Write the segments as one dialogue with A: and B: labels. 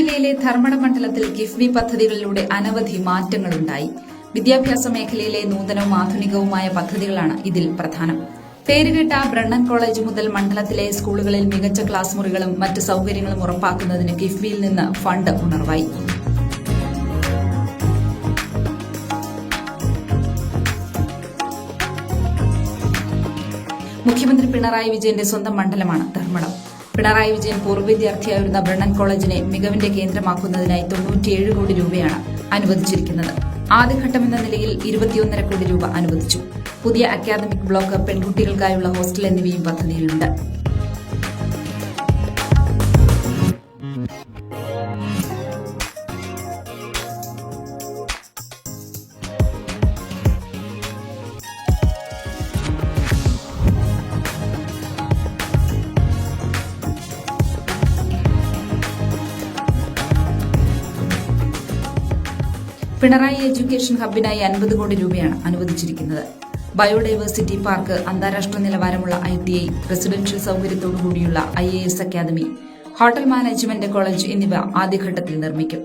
A: ജില്ലയിലെ ധർമ്മട മണ്ഡലത്തിൽ കിഫ്ബി പദ്ധതികളിലൂടെ അനവധി മാറ്റങ്ങളുണ്ടായി. വിദ്യാഭ്യാസ മേഖലയിലെ നൂതനവും ആധുനികവുമായ പദ്ധതികളാണ് ഇതിൽ പ്രധാനം. പേരുകേട്ട ബ്രണ്ണൻ കോളേജ് മുതൽ മണ്ഡലത്തിലെ സ്കൂളുകളിൽ മികച്ച ക്ലാസ് മുറികളും മറ്റ് സൌകര്യങ്ങളും ഉറപ്പാക്കുന്നതിന് കിഫ്ബിയിൽ നിന്ന് ഫണ്ട് ഉണർവായി. മുഖ്യമന്ത്രി പിണറായി വിജയന്റെ സ്വന്തം മണ്ഡലമാണ് ധർമ്മടം. പിണറായി വിജയൻ പൂർവ വിദ്യാർത്ഥിയായിരുന്ന ബ്രണ്ണൻ കോളേജിനെ മികവിന്റെ കേന്ദ്രമാക്കുന്നതിനായി തൊണ്ണൂറ്റിയേഴ് കോടി രൂപയാണ് അനുവദിച്ചിരിക്കുന്നത്. ആദ്യഘട്ടമെന്ന നിലയിൽ ഇരുപത്തിയൊന്നര കോടി രൂപ അനുവദിച്ചു. പുതിയ അക്കാദമിക് ബ്ലോക്ക് പെൺകുട്ടികൾക്കായുള്ള ഹോസ്റ്റൽ എന്നിവയും പദ്ധതിയിലുണ്ട്. പിണറായി എഡ്യൂക്കേഷൻ ഹബിനായി അൻപത് കോടി രൂപയാണ് അനുവദിച്ചിരിക്കുന്നത്. ബയോഡൈവേഴ്സിറ്റി പാർക്ക് അന്താരാഷ്ട്ര നിലവാരമുള്ള I T I residential സൌകര്യത്തോടുകൂടിയുള്ള I A S academy hotel management college എന്നിവ ആദ്യഘട്ടത്തിൽ നിർമ്മിക്കും.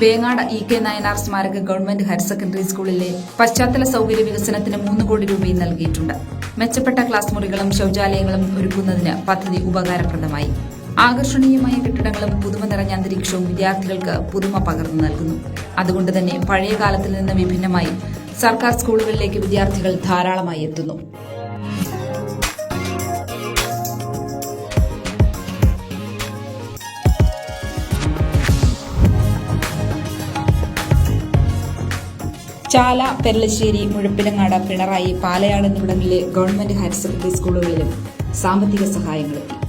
A: വേങ്ങാട് ഇ കെ നയനാർ സ്മാരക ഗവൺമെന്റ് ഹയർ സെക്കൻഡറി സ്കൂളിലെ പശ്ചാത്തല സൌകര്യ വികസനത്തിന് മൂന്ന് കോടി രൂപയും നൽകിയിട്ടുണ്ട്. മെച്ചപ്പെട്ട ക്ലാസ് മുറികളും ശൌചാലയങ്ങളും ഒരുക്കുന്നതിന് പദ്ധതി ഉപകാരപ്രദമായി. ആകർഷണീയമായ കെട്ടിടങ്ങളും പുതുമ നിറഞ്ഞ അന്തരീക്ഷവും വിദ്യാർത്ഥികൾക്ക് പുതുമ പകർന്നു നൽകുന്നു. അതുകൊണ്ട് തന്നെ പഴയ കാലത്തിൽ നിന്ന് വിഭിന്നമായി സർക്കാർ സ്കൂളുകളിലേക്ക് വിദ്യാർത്ഥികൾ ധാരാളമായി എത്തുന്നു. ചാല പെരളശ്ശേരി മുഴപ്പിലങ്ങാട് പിണറായി പാലയാട് എന്നിവിടങ്ങളിലെ ഗവൺമെന്റ് ഹയർ സെക്കൻഡറി സ്കൂളുകളിലും സാമ്പത്തിക സഹായങ്ങളെത്തി